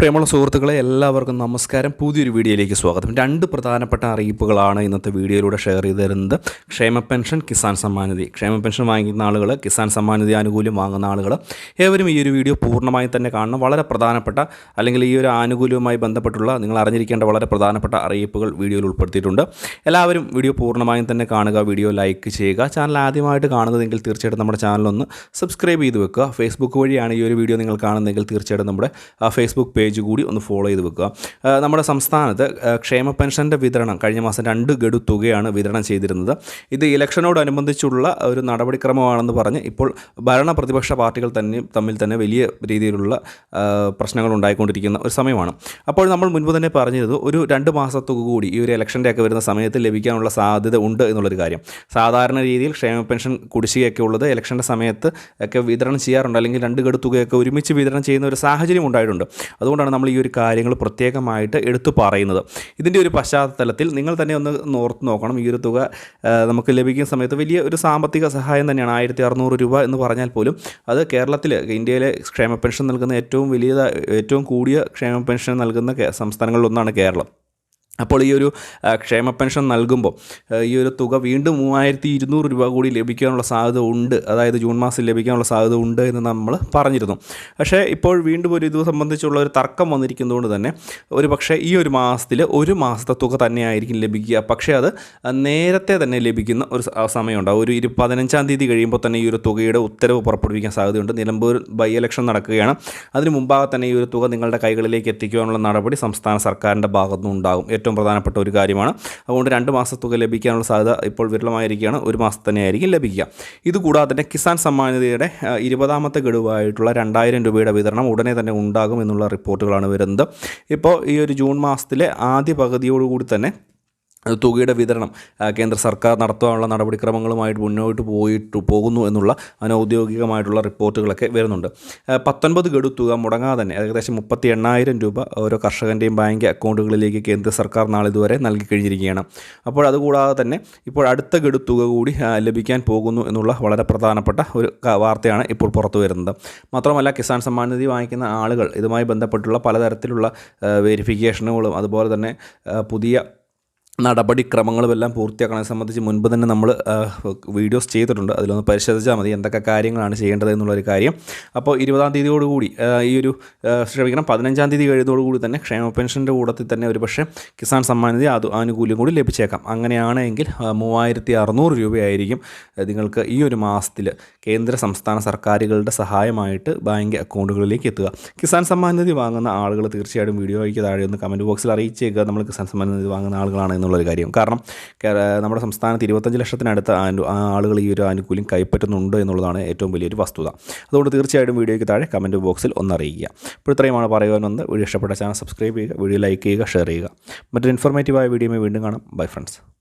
പ്രിയമുള്ള സുഹൃത്തുക്കളെ എല്ലാവർക്കും നമസ്കാരം. പുതിയൊരു വീഡിയോയിലേക്ക് സ്വാഗതം. രണ്ട് പ്രധാനപ്പെട്ട അറിയിപ്പുകളാണ് ഇന്നത്തെ വീഡിയോയിലൂടെ ഷെയർ ചെയ്ത് തരുന്നത് ക്ഷേമ പെൻഷൻ കിസാൻ സമ്മാനിധി ക്ഷേമ പെൻഷൻ വാങ്ങിക്കുന്ന ആളുകൾ കിസാൻ സമ്മാനിധി ആനുകൂല്യം വാങ്ങുന്ന ആളുകൾ ഏവരും ഈ ഒരു വീഡിയോ പൂർണമായും തന്നെ കാണണം. വളരെ പ്രധാനപ്പെട്ട അല്ലെങ്കിൽ ഈ ഒരു ആനുകൂല്യവുമായി ബന്ധപ്പെട്ടുള്ള നിങ്ങൾ അറിഞ്ഞിരിക്കേണ്ട വളരെ പ്രധാനപ്പെട്ട അറിയിപ്പുകൾ വീഡിയോയിൽ ഉൾപ്പെടുത്തിയിട്ടുണ്ട്. എല്ലാവരും വീഡിയോ പൂർണമായും തന്നെ കാണുക വീഡിയോ ലൈക്ക് ചെയ്യുക. ചാനൽ ആദ്യമായിട്ട് കാണുന്നതെങ്കിൽ തീർച്ചയായിട്ടും നമ്മുടെ ചാനലൊന്ന് സബ്സ്ക്രൈബ് ചെയ്ത് വെക്കുക. ഫേസ്ബുക്ക് വഴിയാണ് ഈ ഒരു വീഡിയോ നിങ്ങൾ കാണുന്നതെങ്കിൽ തീർച്ചയായിട്ടും നമ്മുടെ ഫേസ്ബുക്ക് പേജ് കൂടി ഒന്ന് ഫോളോ ചെയ്ത് വെക്കുക. നമ്മുടെ സംസ്ഥാനത്ത് ക്ഷേമ പെൻഷന്റെ വിതരണം കഴിഞ്ഞ മാസം രണ്ട് ഗഡു തുകയാണ് വിതരണം ചെയ്തിരുന്നത്. ഇത് ഇലക്ഷനോടനുബന്ധിച്ചുള്ള ഒരു നടപടിക്രമമാണെന്ന് പറഞ്ഞ് ഇപ്പോൾ ഭരണ പ്രതിപക്ഷ പാർട്ടികൾ തന്നെ തമ്മിൽ തന്നെ വലിയ രീതിയിലുള്ള പ്രശ്നങ്ങൾ ഉണ്ടായിക്കൊണ്ടിരിക്കുന്ന ഒരു സമയമാണ്. അപ്പോൾ നമ്മൾ മുൻപ് തന്നെ പറഞ്ഞിരുന്നു ഒരു രണ്ട് മാസത്തുക കൂടി ഈ ഒരു ഇലക്ഷന്റെ ഒക്കെ വരുന്ന സമയത്ത് ലഭിക്കാനുള്ള സാധ്യത ഉണ്ട് എന്നുള്ളൊരു കാര്യം. സാധാരണ രീതിയിൽ ക്ഷേമ പെൻഷൻ കുടിശ്ശികയൊക്കെ ഉള്ളത് ഇലക്ഷന്റെ സമയത്ത് ഒക്കെ വിതരണം ചെയ്യാറുണ്ട്. അല്ലെങ്കിൽ രണ്ട് ഗഡു തുകയൊക്കെ ഒരുമിച്ച് വിതരണം ചെയ്യുന്ന ഒരു സാഹചര്യം ഉണ്ടായിട്ടുണ്ട്. അതുകൊണ്ടാണ് നമ്മൾ ഈ ഒരു കാര്യങ്ങൾ പ്രത്യേകമായിട്ട് എടുത്തു പറയുന്നത്. ഇതിന്റെ ഒരു പശ്ചാത്തലത്തിൽ നിങ്ങൾ തന്നെ ഒന്ന് ഓർത്ത് നോക്കണം. ഈ ഒരു തുക നമുക്ക് ലഭിക്കുന്ന സമയത്ത് വലിയ ഒരു സാമ്പത്തിക സഹായം തന്നെയാണ്. ആയിരത്തി അറുന്നൂറ് രൂപ എന്ന് പറഞ്ഞാൽ പോലും അത് കേരളത്തിൽ ഇന്ത്യയിലെ ക്ഷേമ പെൻഷൻ നൽകുന്ന ഏറ്റവും വലിയ ഏറ്റവും കൂടിയ ക്ഷേമ പെൻഷൻ നൽകുന്ന സംസ്ഥാനങ്ങളിലൊന്നാണ് കേരളം. അപ്പോൾ ഈ ഒരു ക്ഷേമ പെൻഷൻ നൽകുമ്പോൾ ഈ ഒരു തുക വീണ്ടും മൂവായിരത്തി ഇരുന്നൂറ് രൂപ കൂടി ലഭിക്കാനുള്ള സാധ്യത ഉണ്ട്. അതായത് ജൂൺ മാസം ലഭിക്കാനുള്ള സാധ്യത ഉണ്ട് എന്ന് നമ്മൾ പറഞ്ഞിരുന്നു. പക്ഷേ ഇപ്പോൾ വീണ്ടും ഒരു ഇത് സംബന്ധിച്ചുള്ള ഒരു തർക്കം വന്നിരിക്കുന്നതുകൊണ്ട് തന്നെ ഒരു പക്ഷേ ഈ ഒരു മാസത്തിൽ ഒരു മാസത്തെ തുക തന്നെയായിരിക്കും ലഭിക്കുക. പക്ഷേ അത് നേരത്തെ തന്നെ ലഭിക്കുന്ന ഒരു സമയമുണ്ടാകും ഒരു ഇരു പതിനഞ്ചാം തീയതി കഴിയുമ്പോൾ തന്നെ ഈ ഒരു തുകയുടെ ഉത്തരവ് പുറപ്പെടുവിക്കാൻ സാധ്യതയുണ്ട്. നിലമ്പൂർ ബൈ ഇലക്ഷൻ നടക്കുകയാണ്. അതിന് മുമ്പാകെ തന്നെ ഈ ഒരു തുക നിങ്ങളുടെ കൈകളിലേക്ക് എത്തിക്കുവാനുള്ള നടപടി സംസ്ഥാന സർക്കാരിന്റെ ഭാഗത്തുനിന്ന് ഉണ്ടാകും ഏറ്റവും പ്രധാനപ്പെട്ട ഒരു കാര്യമാണ്. അതുകൊണ്ട് രണ്ട് മാസ തുക ലഭിക്കാനുള്ള സാധ്യത ഇപ്പോൾ വിരളമായിരിക്കുകയാണ്. ഒരു മാസം തന്നെയായിരിക്കും ലഭിക്കുക. ഇതുകൂടാതെ തന്നെ കിസാൻ സമ്മാൻ നിധിയുടെ ഇരുപതാമത്തെ ഗഡുവായിട്ടുള്ള രണ്ടായിരം രൂപയുടെ വിതരണം ഉടനെ തന്നെ ഉണ്ടാകും എന്നുള്ള റിപ്പോർട്ടുകളാണ് വരുന്നത്. ഇപ്പോൾ ഈ ഒരു ജൂൺ മാസത്തിലെ ആദ്യ പകുതിയോടുകൂടി തന്നെ തുകയുടെ വിതരണം കേന്ദ്ര സർക്കാർ നടത്താനുള്ള നടപടിക്രമങ്ങളുമായിട്ട് മുന്നോട്ട് പോയിട്ട് പോകുന്നു എന്നുള്ള അനൗദ്യോഗികമായിട്ടുള്ള റിപ്പോർട്ടുകളൊക്കെ വരുന്നുണ്ട്. പത്തൊൻപത് ഗഡു തുക മുടങ്ങാതെ തന്നെ ഏകദേശം മുപ്പത്തി എണ്ണായിരം രൂപ ഓരോ കർഷകന്റെയും ബാങ്ക് അക്കൗണ്ടുകളിലേക്ക് കേന്ദ്ര സർക്കാർ നാളിതുവരെ നൽകി കഴിഞ്ഞിരിക്കുകയാണ്. അപ്പോൾ അതുകൂടാതെ തന്നെ ഇപ്പോൾ അടുത്ത ഗഡു തുക കൂടി ലഭിക്കാൻ പോകുന്നു എന്നുള്ള വളരെ പ്രധാനപ്പെട്ട ഒരു വാർത്തയാണ് ഇപ്പോൾ പുറത്തു വരുന്നത്. മാത്രമല്ല കിസാൻ സമ്മാൻ നിധി വാങ്ങിക്കുന്ന ആളുകൾ ഇതുമായി ബന്ധപ്പെട്ടുള്ള പലതരത്തിലുള്ള വെരിഫിക്കേഷനുകളും അതുപോലെ തന്നെ പുതിയ നടപടിക്രമങ്ങളും എല്ലാം പൂർത്തിയാക്കണെ സംബന്ധിച്ച് മുൻപ് തന്നെ നമ്മൾ വീഡിയോസ് ചെയ്തിട്ടുണ്ട്. അതിലൊന്ന് പരിശോധിച്ചാൽ മതി എന്തൊക്കെ കാര്യങ്ങളാണ് ചെയ്യേണ്ടത് എന്നുള്ളൊരു കാര്യം. അപ്പോൾ ഇരുപതാം തീയതിയോടുകൂടി ഈ ഒരു ക്ഷമിക്കണം പതിനഞ്ചാം തീയതി കഴിയുന്നതോടുകൂടി തന്നെ ക്ഷേമ പെൻഷന്റെ കൂടത്തിൽ തന്നെ ഒരു പക്ഷേ കിസാൻ സമ്മാൻ നിധി അത് ആനുകൂല്യം കൂടി ലഭിച്ചേക്കാം. അങ്ങനെയാണെങ്കിൽ മൂവായിരത്തി അറുന്നൂറ് രൂപയായിരിക്കും നിങ്ങൾക്ക് ഈ ഒരു മാസത്തിൽ കേന്ദ്ര സംസ്ഥാന സർക്കാരുകളുടെ സഹായമായിട്ട് ബാങ്ക് അക്കൗണ്ടുകളിലേക്ക് എത്തുക. കിസാൻ സമ്മാൻ നിധി വാങ്ങുന്ന ആളുകൾ തീർച്ചയായിട്ടും വീഡിയോയ്ക്ക് താഴെ ഒന്ന് കമന്റ് ബോക്സിൽ അറിയിച്ചേക്കുക. നമ്മൾ കിസാൻ സമ്മാൻ നിധി വാങ്ങുന്ന ആളുകളാണ് എന്നുള്ളൊരു കാര്യം. കാരണം നമ്മുടെ സംസ്ഥാനത്ത് ഇരുപത്തഞ്ച് ലക്ഷത്തിനടുത്ത് ആളുകൾ ഈ ഒരു ആനുകൂല്യം കൈപ്പറ്റുന്നുണ്ട് എന്നുള്ളതാണ് ഏറ്റവും വലിയൊരു വസ്തുത. അതുകൊണ്ട് തീർച്ചയായിട്ടും വീഡിയോയ്ക്ക് താഴെ കമന്റ് ബോക്സിൽ ഒന്ന് അറിയിക്കുക അപ്പോൾ ഇത്രയുമാണ് പറയുവാൻ വന്നത് വീഡിയോ ഇഷ്ടപ്പെട്ട ചാനൽ സബ്സ്ക്രൈബ് ചെയ്യുക വീഡിയോ ലൈക്ക് ചെയ്യുക ഷെയർ ചെയ്യുക. മറ്റൊരു ഇൻഫോർമേറ്റീവായ വീഡിയോയുമായി വീണ്ടും കാണാം. Bye friends